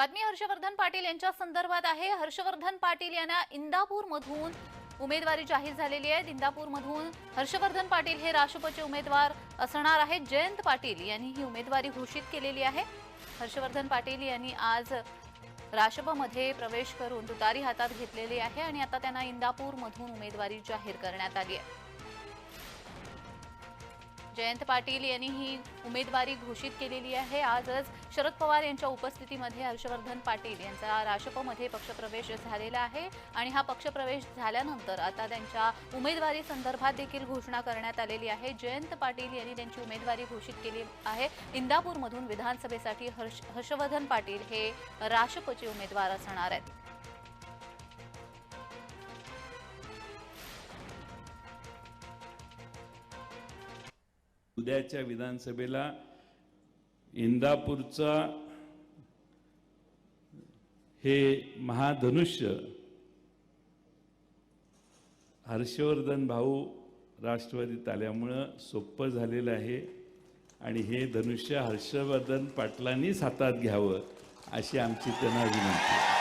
बातमी हर्षवर्धन पाटील यांच्या संदर्भात आहे. हर्षवर्धन पाटील यांना इंदापूर मधून उमेदवारी जाहीर झालेली आहे. इंदापूर मधून हर्षवर्धन पाटील हे राष्ट्रपती उमेदवार असणार आहेत. जयंत पाटील यांनी ही उमेदवारी घोषित केलेली आहे. हर्षवर्धन पाटील यांनी आज राष्ट्रपमध्ये प्रवेश करून तुतारी हातात घेतलेली आहे आणि आता त्यांना इंदापूर मधून उमेदवारी जाहीर करण्यात आली आहे. जयंत पाटील यांनी ही उमेदवारी घोषित केलेली आहे. आजच शरद पवार यांच्या उपस्थितीमध्ये हर्षवर्धन पाटील यांचा राष्ट्रपमध्ये पक्षप्रवेश झालेला आहे आणि हा पक्षप्रवेश झाल्यानंतर आता त्यांच्या उमेदवारी संदर्भात देखील घोषणा करण्यात आलेली आहे. जयंत पाटील यांनी त्यांची उमेदवारी घोषित केली आहे. इंदापूरमधून विधानसभेसाठी हर्ष हर्षवर्धन पाटील हे राष्ट्रपती उमेदवार असणार आहेत. उद्याच्या विधानसभेला इंदापूरचा हे महाधनुष्य हर्षवर्धन भाऊ राष्ट्रवादीत आल्यामुळं सोपं झालेलं आहे आणि हे धनुष्य हर्षवर्धन पाटलांनीच हातात घ्यावं अशी आमची त्यांना विनंती